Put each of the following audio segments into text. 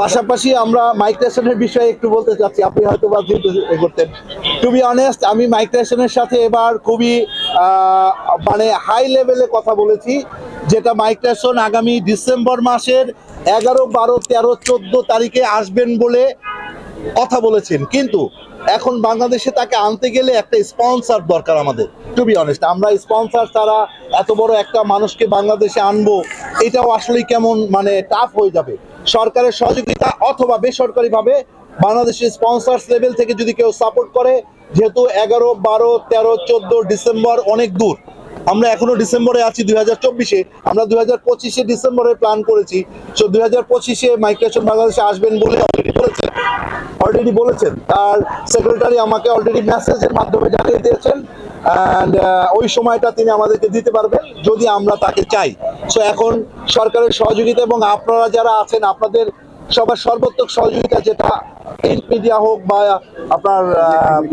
পাশাপাশি আমরা মাইগ্রেশনের বিষয়ে একটু বলতে চাচ্ছি, আপনি হয়তো বা করতেন। টু বি অনেস্ট আমি মাইগ্রেশনের সাথে এবার খুবই মানে হাই লেভেলে কথা বলেছি, যেটা মাইগ্রেশন আগামী ডিসেম্বর মাসের এগারো, বারো, তেরো, চোদ্দ তারিখে আসবেন বলে কথা বলেছেন। কিন্তু এখন বাংলাদেশে তাকে আনতে গেলে একটা স্পন্সর দরকার আমাদের। টু বি অনেস্ট আমরা স্পন্সর ছাড়া এত বড় একটা মানুষকে বাংলাদেশে আনব, এটাও আসলে কেমন মানে টাফ হয়ে যাবে। সরকারের সহযোগিতা অথবা বেসরকারিভাবে বাংলাদেশের স্পন্সর্স লেভেল থেকে যদি কেউ সাপোর্ট করে, যেহেতু এগারো, বারো, তেরো, চোদ্দ ডিসেম্বর অনেক দূর। আমরা এখনও ডিসেম্বরে আছি দুই হাজার চব্বিশে, আমরা দুই হাজার পঁচিশে ডিসেম্বরে প্ল্যান করেছি। সো দুই হাজার পঁচিশে মাইগ্রেশন বাংলাদেশে আসবেন বলে অলরেডি বলেছেন। অলরেডি বলেছেন। তার সেক্রেটারি আমাকে অলরেডি মেসেজের মাধ্যমে জানিয়ে দিয়েছেন। অ্যান্ড ওই সময়টা তিনি আমাদেরকে দিতে পারবেন যদি আমরা তাকে চাই। সো এখন সরকারের সহযোগিতা এবং আপনারা যারা আছেন, আপনাদের সবার সর্বোত্তক সহযোগিতা যেটা প্রিন্ট মিডিয়া হোক বা আপনার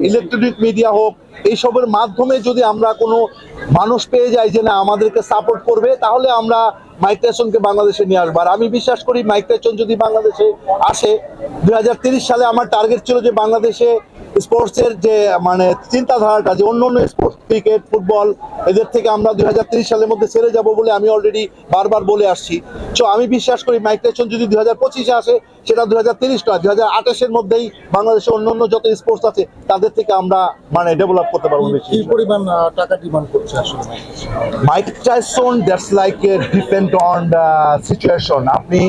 ইলেকট্রনিক মিডিয়া হোক, এইসবের মাধ্যমে যদি আমরা কোনো মানুষ পেয়ে যাই যে না আমাদেরকে সাপোর্ট করবে, তাহলে আমরা মাইগ্রেশনকে বাংলাদেশে নিয়ে আসব। আর আমি বিশ্বাস করি মাইগ্রেশন যদি বাংলাদেশে আসে, দুই সালে আমার টার্গেট ছিল যে বাংলাদেশে স্পোর্টসের যে মানে চিন্তাধারাটা যে অন্য অন্য স্পোর্টস ক্রিকেট ফুটবল এদের থেকে আমরা দুই সালের মধ্যে সেরে যাব বলে আমি অলরেডি বারবার বলে আসছি। তো আমি বিশ্বাস করি মাইগ্রেশন যদি দুই হাজার পঁচিশে আসে সেটা দুই হাজার তিরিশ নয় দুই হাজার আঠাশের মধ্যেই বাংলাদেশে অন্য অন্য যত স্পোর্টস আছে তাদের থেকে আমরা মানে ডেভেলপ করতে পারব বেশি। কি পরিমাণ টাকা ডিমান্ড করছে আসলে Mike Tyson that's like a depend on the situation আপনি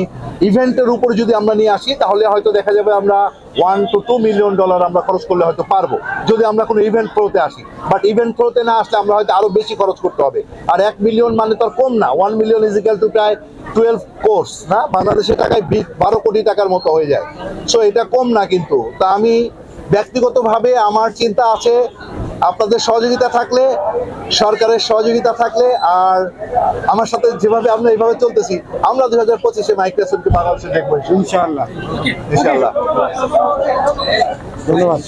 ইভেন্টের উপর যদি আমরা নিয়ে আসি, তাহলে হয়তো দেখা যাবে আমরা one to two million dollar আমরা খরচ করলে হয়তো পারব। যদি আমরা কোনো ইভেন্ট থ্রোতে আসি। বাট ইভেন্ট থ্রোতে না আসলে আমরা হয়তো আরও বেশি খরচ করতে হবে। আর এক মিলিয়ন মানে তো কম না। One million is equal to প্রায় টুয়েলভ কোর্স না? বাংলাদেশের টাকায় বারো কোটি টাকার মতো হয়ে যায়। সো এটা কম না কিন্তু। তা আমি ব্যক্তিগতভাবে আমার চিন্তা আছে আপনাদের সহযোগিতা থাকলে সরকারের সহযোগিতা থাকলে আর আমার সাথে যেভাবে আমরা এইভাবে চলতেছি আমরা দুই হাজার পঁচিশে মাইক্রোসফটকে বাংলাদেশে দেখব ইনশাআল্লাহ। ইনশাল্লাহ ধন্যবাদ।